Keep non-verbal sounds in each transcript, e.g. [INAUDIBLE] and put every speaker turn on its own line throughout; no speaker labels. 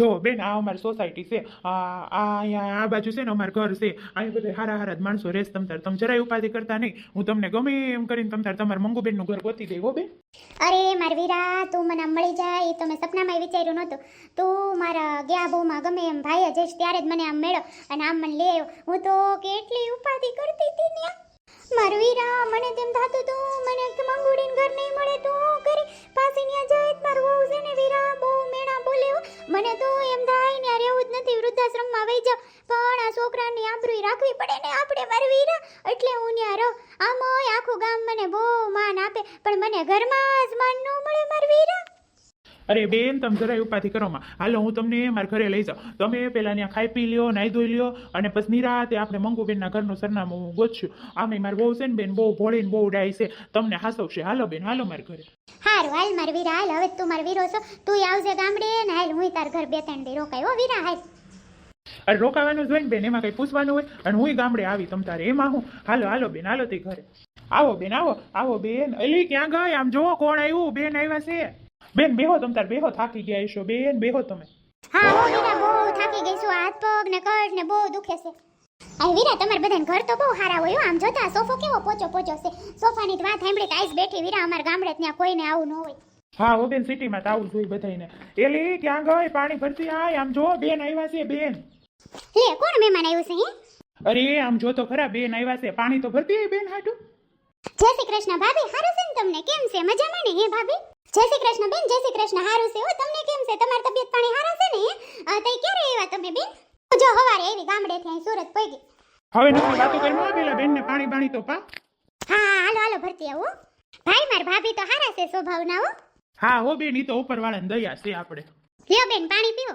જો, બેન, આ અમારી સોસાયટી છે. આ અહીંયા, આ બાજુ છે ને અમારું ઘર છે. અહીં બધા હારા હારા જ માણસો રહેશે. તમ તાર જરાય ઉપાધિ કરતા નહીં. હું તમને ગમે એમ કરીને તમ તાર તમારા મંગુબેનનું ઘર ગોતી દઈ, હો, બેન.
અરે, માર વીરા, તું મને મળી જાય એ તો મેં સપનામાં વિચાર્યું નહોતું. તું મારા ગયા બહુમાં ગમે એમ ભાઈ જઈશ ત્યારે જ મને આમ મેળો અને આમ મને લે આવ્યો. હું તો કેટલી ઉપાધિ કરતી હતી ને માર વીરા, મને તેમ થતું તું, મને મંગુડીન ઘર નહીં રાખવી પડે ને આપણે માર વીરા? એટલે હું ન્યા રહો. આમ હોય આખું ગામ મને બહુ માન આપે પણ મને ઘરમાં જ માન ન મળે માર વીરા.
અરે બેન તમે જરાય ઉપાધિ કરો માં. હાલો હું તમને મારા ઘરે લઈ જાઉં. તમે પહેલાં ત્યાં ખાઈ પી લ્યો નાહી ધોઈ લ્યો અને પછી નિરાતે આપણે મંગુબેનના ઘરનું સરનામું હું ગોતશું. આમે મારી બહુ છે ને બેન બહુ ભોળી ને બહુ ડાય છે. તમને હાસવશે. હાલો બેન હાલો મારા ઘરે.
હારું હાલ માર વીરા હાલ. હવે તું માર વીરો છો. તું આવજે ગામડે ને હાલ હું તાર ઘર બે ત્રણ દી રોકાય હો વીરા હાલ.
અરે રોકાવાનું જ હોય ને બેન, એમાં કંઈ પૂછવાનું હોય? અને હું ગામડે આવી, તમ તારે એમાં હું? હાલો હાલો બેન, હાલો તે ઘરે. આવો બેન, આવો આવો બેન. અલી, ક્યાં ગઈ? આમ જોવો કોણ આવ્યું? બેન આવ્યા છે. બેન, બેહો તમ તાર, બેહો, થાકી ગયા છો બેન, બેહો તમે.
હા, હો વીરા બહુ થાકી ગઈ છું. હાથ પગ ને કટ ને બહુ દુખે છે. આ વીરા, તમારા બધાને ઘર તો બહુ સારા હોય. આમ જોતા સોફો કેવો પોચો પોચો છે. સોફાની વાત સાંભળી કે આઈસ બેઠી વીરા. અમાર ગામડે ત્યાં કોઈને આવું ન હોય.
હા હો બેન સિટીમાં તાવું જોઈ બધાને એલી ક્યાં ગઈ? પાણી ભરતી આય? આમ જો બેન આવ્યા છે બેન.
લે કોણ મહેમાન આવ્યું છે હે?
અરે આમ જો તો ખરા બેન આવ્યા છે. પાણી તો ભરતી આય બેન હાટુ.
જય શ્રી કૃષ્ણ ભાભી હારું છે ને તમને? કેમ છે? મજામાં ને હે ભાભી? જય શ્રી કૃષ્ણ બેન જય શ્રી કૃષ્ણ હારું છે. હો તમને કેમ છે? તમારી તબિયત પાણી હારા છે ને અ, તઈ ક્યારે આવ્યા તમે બેન? જો હવારે આવી ગામડેથી અહીં સુરત પહોંચી
હવે નથી વાતો કરી માં પેલા બેનને પાણી પાણી તો પા.
હા હાલો હાલો ભરતી આવો ભાઈ માર ભાભી તો હારા છે સ્વભાવના હો.
હા હો બેન ઈ તો ઉપરવાળાને દયા છે આપણે.
લ્યો બેન પાણી પીવો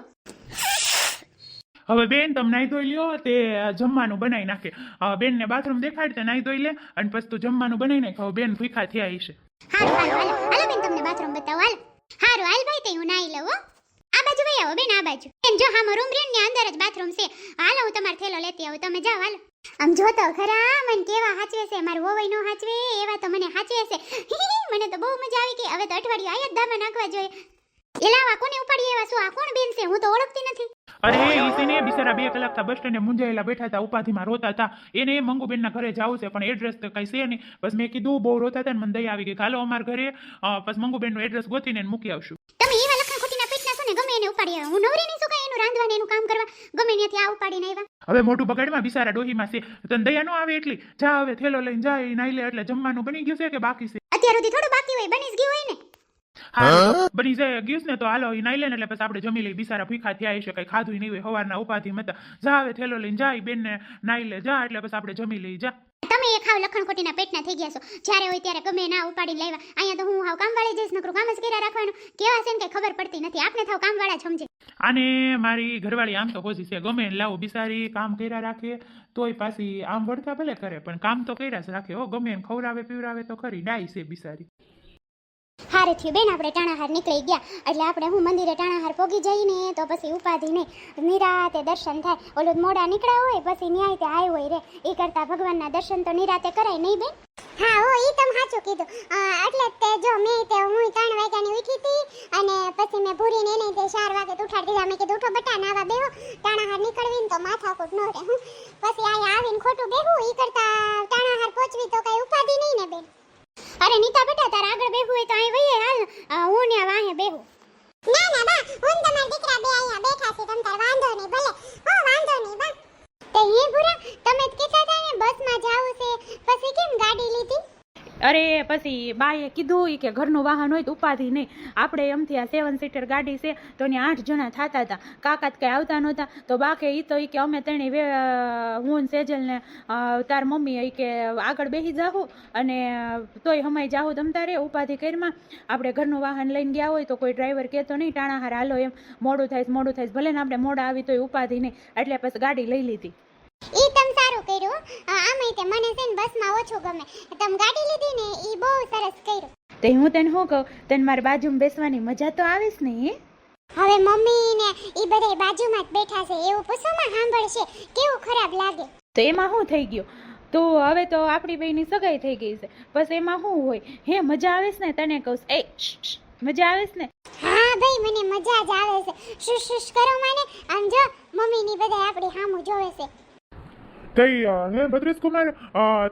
હવે બેન તમે નાહી ધોઈ લ્યો તે જમવાનું બનાવી નાખે. બેન ને બાથરૂમ દેખાડતે નાઈ ધોઈ લે અને પછી તું જમવાનું બનાવી નાખ. હવે બેન ભૂખા થયા હશે.
હારું હાલો. હાલો બેન તમને બાથરૂમ બતાવો. હાલો. હારું હાલ ભાઈ તે હું નાઈ લઉં હો. આ બાજુ વઈ આવો બેન આ બાજુ. બેન જો હામો રૂમ રહ્યો ની અંદર જ બાથરૂમ છે. હાલો હું તમારો થેલો લેતી આવું. તમે જાઓ હાલો. આમ જો તો ખરા મને હાચવે છે મારું વોવાઈ નો હાચવે એવા તો મને હાચવે છે. મને તો બહુ મજા આવી કે હવે તો અઠવાડિયું અયોધ્યામાં નાખવા જોઈએ. એલાવા કોને ઉપાડી એવા શું? આ કોણ બેન છે? હું તો ઓળખતી નથી.
અરે ઈ છે બિચારા બે કલાક બસ સ્ટેન્ડે મુંજાયેલા બેઠા હતા ઉપાધિમાં રોતા હતા. એને મંગુબેનના ઘરે જવું છે પણ એડ્રેસ તો કઈ છે નહીં. બસ મેં કીધું બહુ રોતા હતા ને મને દયા આવી ગઈ. હાલો અમાર ઘરે. બસ મંગુબેનનું એડ્રેસ ગોતીને મૂકી આવશું.
તમે એવા લખણ ખોટીના પેટના છો ને ગમે એને ઉપાડી હું નવરી નહીં છું કાંઈ એનું રાંધવા ને એનું કામ કરવા ગમે ત્યાંથી આ ઉપાડીને આવ્યા
હવે મોટું બગાડમાં બિસારા ડોહીમાં છે. તને દયા ન આવે એટલી? જા હવે થેલો લઈને જાય નાઈ લે એટલે જમવાનું બની ગયું છે કે બાકી છે?
અત્યાર સુધી થોડું બાકી હોય, બની જ ગયું હોય ને?
હા બની જાય ગીસ ને તો હાલો એ નાઈ લે ને એટલે પછી આપણે જમી લઈ બિસારા ભૂખા થયા છે કઈ ખાધું નહીં હોય હવારના ઉપાધિ મતા. જા હવે થેલો લઈને જાય બેનને નાઈ લે જા એટલે પછી આપણે જમી લઈ જા.
તમે એ ખાવ લખણ ખોટીના પેટના થઈ ગયા છો. જ્યારે હોય ત્યારે ગમે ના ઉપાડી લેવા અહીંયા તો હું હાવ કામવાળી જઈશ નકરું કામ જ કર્યા રાખવાનું. કેવા છે ને કઈ ખબર પડતી નથી. આપને થાવ કામવાળા જ સમજે.
અને મારી ઘરવાળી આમ તો કોશિશ છે ગમે લાવો બિચારી કામ કર્યા રાખે તોય પાછી આમ વળતા ભલે કરે પણ કામ તો કર્યા જ રાખે. હો ગમે ખવડાવે પીવડાવે તો ખરી ડાય છે બિચારી
હારે થયું, બેન, આપણે ટાણાહાર નીકળી ગયા. એટલે આપણે હું મંદિરે ટાણાહાર પોગી જઈને, તો પછી ઉપાધિ નિરાતે દર્શન થાય. ઓલું મોડા નીકળ્યા હોય, પછી ન્યાય તે આવ્યો હોય રે. એ કરતાં ભગવાનના દર્શન તો નિરાતે કરાય નહીં, બેન? હા, હો, ઈ તમે સાચું કીધું. એટલે તે જો મેં તે હું ત્રણ વાગ્યાની ઉઠી હતી, અને પછી મેં ભૂરીને એને તે ચાર વાગે ઉઠાડી દીધા. મેં કીધું, ઉઠો, બટા, નાવા બેહો. ટાણાહાર નીકળવીને તો માથાકૂટ ન રહે. હું પછી આ આવીને ખોટું બેહું. ઈ કરતા ટાણાહાર પહોંચવી તો કઈ ઉપાધિ નહીં ને, બેન. અરે, નીતા બેટા, તાર આગળ બેહું હોય તો અહીં વઈએ હાલ અ, હું ને વાહે બેહું ના ના બા હું તમારા દીકરા બે અહીંયા બેઠા છે તમ તાર વાંધો નહીં ભલે હો વાંધો નહીં બા તે હે ભૂરા તમે જ કહેતા હતા ને બસમાં જાવું છે પછી કેમ ગાડી લીધી
અરે, પછી બાએ કીધું એ કે ઘરનું વાહન હોય તો ઉપાધિ નહીં. આપણે એમથી આ સેવન સીટર ગાડી છે, તો ત્યાં આઠ જણા થતા હતા. કાકા કંઈ આવતા નહોતા, તો બા ઈ તો ઈ કે અમે તેણે હું ને સેજલ તાર મમ્મી એ કે આગળ બેસી જાહું અને તોય હમાય જાહું તમ તારે ઉપાધિ કરીમાં આપણે ઘરનું વાહન લઈને ગયા હોય તો કોઈ ડ્રાઈવર કહેતો નહીં, ટાણા હાર હાલો એમ, મોડું થાય મોડું થાય. ભલે ને આપણે મોડા આવી તોય ઉપાધિ નહીં. એટલે પછી ગાડી લઈ લીધી.
ઈ તમ સારું કર્યું હો. અ, તે મને છે ને બસમાં ઓછું ગમે. તમે ગાડી લીધી ને ઈ બહુ સરસ કર્યું.
તો હું તને શું કહું? તને મારી બાજુમાં બેસવાની મજા તો આવીશ ને હે?
હવે મમ્મી ને ઈ બધા બાજુમાં જ બેઠા છે એવું પૂછવામાં સાંભળશે કેવું ખરાબ લાગે.
તો એમાં શું થઈ ગયું? તો હવે તો આપણી બેયની સગાઈ થઈ ગઈ છે. બસ એમાં શું હોય? હે મજા આવેશ ને તને કહું એ મજા આવેશ ને?
હા હા ભાઈ મને મજા જ આવે છે. શુશ શુશ કરો મને. આમ જો મમ્મીની બધા આપણી સામું જોવે છે.
તઈ હે ભદ્રેશ કુમાર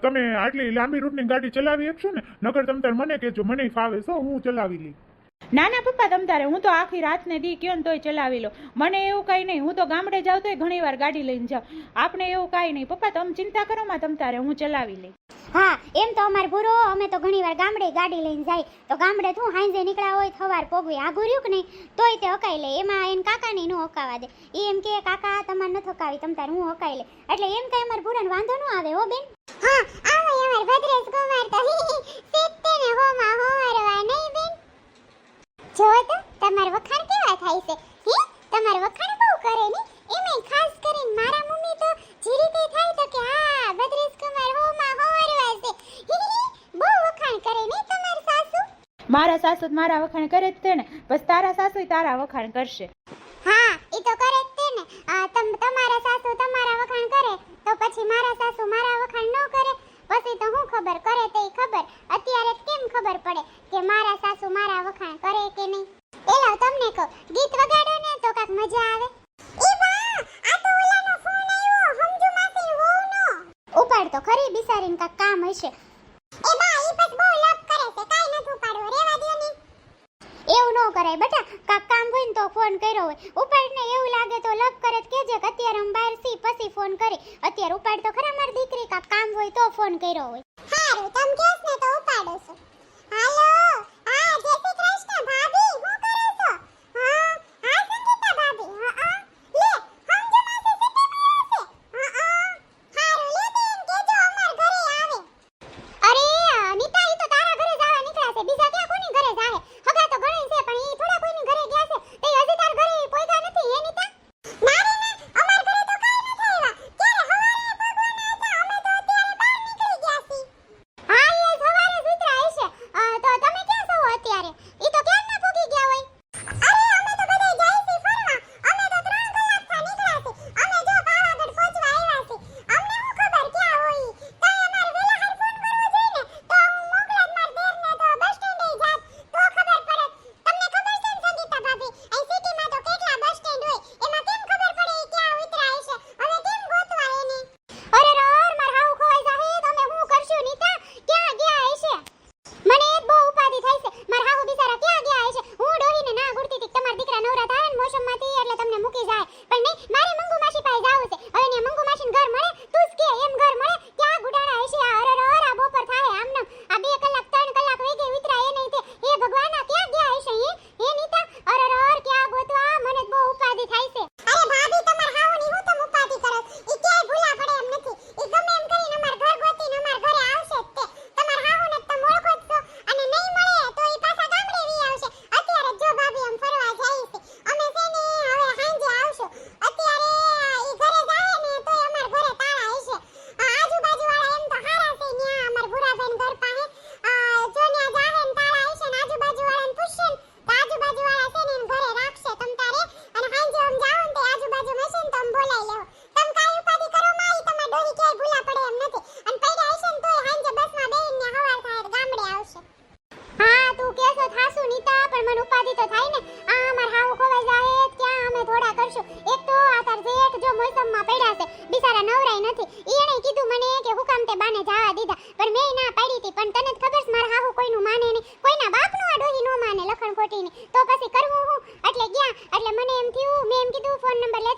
તમે આટલી લાંબી રૂટની ગાડી ચલાવી આપશો ને? નગર તમ તાર મને કહેજો, મને ફાવે છો, હું ચલાવી લઈ
ના ના પપ્પા તમ તારે હું તો આખી રાતને દી કયો ને તોય ચલાવી લો. મને એવું કાંઈ નહીં હું તો ગામડે જાઉં તોય ઘણી વાર ગાડી લઈને જાઉં. આપણે એવું કાંઈ નહીં. પપ્પા તમે ચિંતા કરો માં તમ તારે હું ચલાવી લઈ.
હા એમ તો અમાર ભૂરો અમે તો ઘણીવાર ગામડે ગાડી લઈને જાય. તો ગામડે શું હાંજે નીકળ્યા હોય થવાર પોગવી આગું કે નહીં? તોય તે હકાઈ લે. એમાં એને કાકાને નું હકાવા દે. એ એમ કે કાકા તમારે નથી હકાવી તમ તારે હું હકાઈ લે. એટલે એમ કઈ અમાર ભૂરાને વાંધો ન આવે હો બેન? હા આવે અમાર ભદ્રેશ કુમાર તો [LAUGHS] સિત્તેર હોમાં હોવારવા નહીં બેન? જો તો તમાર વખાણ કેવા થાય છે? હે? તમાર વખાણ બહુ કરે ને? એમે ખાસ કરીને મારા મમ્મી તો જે રીતે થાય તો કે હા ભદ્રેશ કુમાર હોમાં હોરવા છે. બહુ વખાણ કરે ને તમાર સાસુ?
મારા સાસુ મારા વખાણ કરે જ તે ને બસ તારા સાસુ તારા વખાણ કરશે.
હા એ તો કરે જ તે ને. આ તમ તમારા સાસુ તમારા વખાણ કરે તો પછી મારા સાસુ મારા વખાણ ન કરે? પછી તો હું ખબર કરે તે ખબર. અત્યારે કેમ ખબર પડે કે મારા સાસુ મારા વખાણ કરે કે નહીં? એલો તમને કહું, ગીત વગાડો ને તો કાક મજા આવે. ઉપાડ તો ખરી બિસારીને કાક કામ હશે. એ બા, ઈ બસ બહુ લપ કરે છે, કાઈ નથી ઉપાડવો, રેવા દ્યો ને. એવું ન કરાય બેટા, કાક કામ હોય ને તો ફોન કર્યો હોય ઉપાડ ને એવું લાગે તો લપ કરે તો કેજે કે અત્યારે હું બહાર સી પછી ફોન કરી અત્યારે ઉપાડ તો ખરા મારી દીકરી કાક કામ હોય તો ફોન કર્યો હોય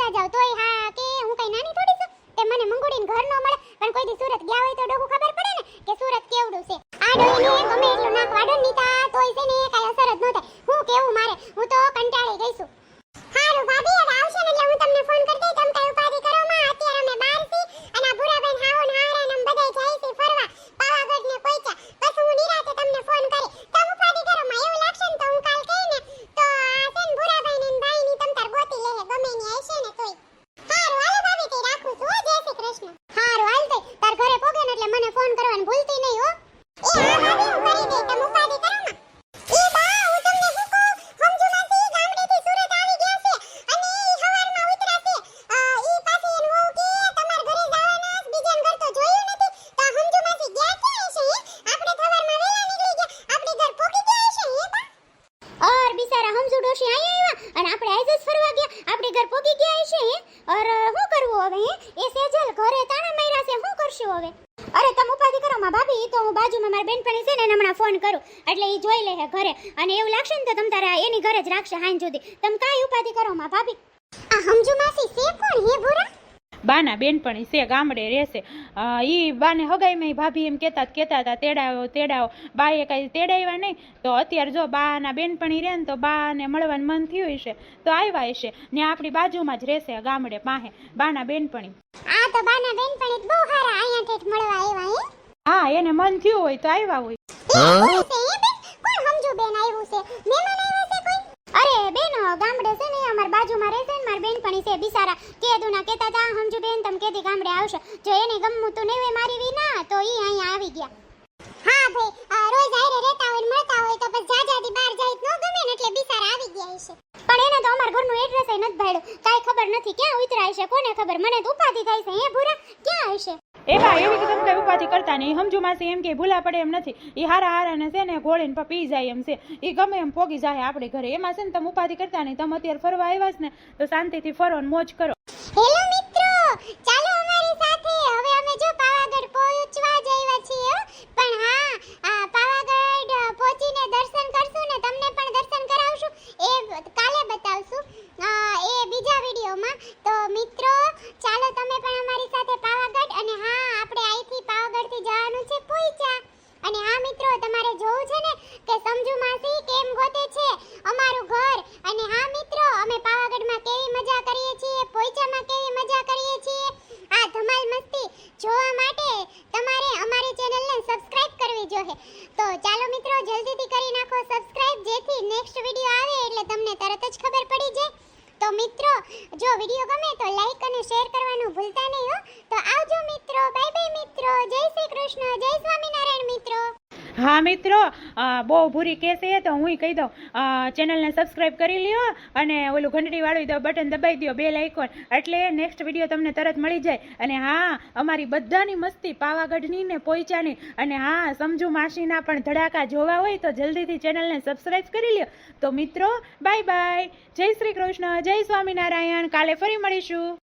લેતા જાવ તોય હા કે હું કઈ નાની થોડી છું, તે મને મંગુડીન ઘર નો મળે, પણ કોઈ દી સુરત ગયા હોય તો ડોકું ખબર પડે ને કે સુરત કેવડું છે. આ ડોહીને ગમે એટલું નાક વાડો નીતા, તોય છે ને કાંઈ અસર જ ન થાય. હું કેવું મારે? હું તો કંટાળી ગઈ છું. હારું ભાભી આવશે ને એટલે હું તમને ફોન કરી દઈ તમ કાંઈ ઉપાધિ કરો માં અત્યારે અમે બહાર છી અને આ ભૂરાબેન હાવો ને હારા ને અમે બધાય જાય છે ફરવા પાવાગઢ ને પહોંચ્યા પછી હું નિરાતે તમને ફોન કરી તમ ઉપાધિ કરો માં એવું લાગશે ને તો હું કાલ કહી ને તો આ છે ને ભૂરાભાઈ ને ભાઈ ની તમ તાર ગોતી લેહે ગમે ની હશે ને તોય હારું હાલો ભાભી તે રાખું છું હો, જય શ્રી કૃષ્ણ હારું હાલ તે તાર ઘરે પોગે ને એટલે મને ઘર પોગી ગયા છે હે અર શું કરવું હવે હે એ સેજલ ઘરે તાણા માર્યા છે શું કરશું હવે અરે તમે ઉપાધિ કરો માં ભાભી ઈ તો હું બાજુમાં મારી બેનપણી છે ને એને હમણાં ફોન કરું એટલે ઈ જોઈ લે હે ઘરે અને એવું લાગશે ને તો તમ તારે એની ઘરે જ રાખશે હાઈન સુધી. તમ કાંઈ ઉપાધિ કરો માં ભાભી? આ હમજુ માસી સે કોણ હે ભૂરા?
બાના બેનપણી છે ગામડે રહેશે. ઈ બાને હગાઈમાં ભાભી એમ કહેતા કહેતા હતા તેડાવો તેડાવો. બાએ કાંઈ તેડાવ્યા નહીં. તો અત્યારે જો બાના બેનપણી રહે ને તો બાને મળવાનું મન થયું હશે. તો આવ્યા હશે. ને આપણી બાજુમાં જ રહેશે ગામડે પાસે બાના બેનપણી.
આ તો બાના બેનપણી બહુ સારા અહીંયા મળવા આવ્યા હા.
એને મન થયું હોય તો આવ્યા હોય
કોણ છે એ બેન કોણ હમજુ બેન આવ્યું છે. મહેમાન આવ્યા છે કોઈ? અરે, બેન, ગામડે છે ને, અમાર બાજુમાં રહે છે ને, માર બેન પણ છે બિસારા કેદુના કેતા તા સમજુ બેન, તમ કેદી ગામડે આવશો. જો એને ગમવું તો નહીં મારી વિના, તો ઈ અહીંયા આવી ગયા. હા, ભાઈ રોજ આયરે રહેતા હોય મળતા હોય તો પછી જાજાથી બહાર જાય ન ગમે ને એટલે બિસારા આવી ગયા હશે. પણ એને તો અમાર ઘરનું એડ્રેસ નથી ભાડ્યું કાંઈ ખબર નથી ક્યાં ઉતરાય છે કોને ખબર? મને તો ઉપાધિ થાય છે. હે ભૂરા ક્યાં આવશે?
એ ભાઈ એવી તો તમને ઉપાધિ કરતા નહીં. સમજુ માસી એમ કે ભૂલા પડે એમ નથી. એ હારા હારા ને છે ને ગોળીને પ- પી જાય એમ છે. એ ગમે એમ પોગી જાય આપણે ઘરે. એમાં છે ને તમે ઉપાધિ કરતા નહીં. તમે અત્યારે ફરવા આવ્યા છે ને તો શાંતિથી ફરો ને મોજ કરો.
હેલો મિત્રો ચાલો અમારી સાથે. હવે અમે જો પાવાગઢ પહોંચવા જઈવા છીએ હો. પણ હા આ પાવાગઢ અ, પહોંચીને દર્શન કરશું ને તમને પણ દર્શન કરાવશું એ કાલે બતાવશું અ, એ બીજા વિડીયોમાં તો મિત્રો ચાલો તમે પણ અમારી સાથે પાવાગઢ અને હા આપણે અહીંથી પાવાગઢથી જવાનું છે પોઈચા અને હા મિત્રો તમારે જોવું છે ને કે સમજુ માસી કેમ ગોતે છે અમારું ઘર અને હા મિત્રો અમે પાવાગઢમાં કેવી મજા કરીએ છીએ પોઈચામાં કેવી મજા કરીએ છીએ આ ધમાલ મસ્તી જોવા માટે તમારે અમારી ચેનલને સબસ્ક્રાઇબ કરવી જોઈએ તો ચાલો મિત્રો જલ્દીથી કરી નાખો સબસ્ક્રાઇબ જેથી નેક્સ્ટ વીડિયો આવે એટલે તમને તરત જ ખબર પડી જાય તો મિત્રો જો વીડિયો ગમે તો લાઈક અને શેર કરવાનું ભૂલતા નહીં હો તો આવજો મિત્રો બાય બાય મિત્રો જય શ્રી કૃષ્ણ જય સ્વામિનારાયણ મિત્રો
હા મિત્રો અ, બહુ ભૂરી કેસ એ તો હું કહી દઉં ચેનલને સબસ્ક્રાઈબ કરી લ્યો અને ઓલું ઘંટડીવાળું દો બટન દબાઈ દો બે આઇકોન એટલે નેક્સ્ટ વીડિયો તમને તરત મળી જાય. અને હા, અમારી બધાની મસ્તી પાવાગઢની ને પોઈચાની. અને હા, સમજુ માસીના પણ ધડાકા જોવા હોય તો જલ્દીથી ચેનલને સબસ્ક્રાઇબ કરી લ્યો. તો મિત્રો બાય બાય જય શ્રી કૃષ્ણ, જય સ્વામિનારાયણ. કાલે ફરી મળીશું.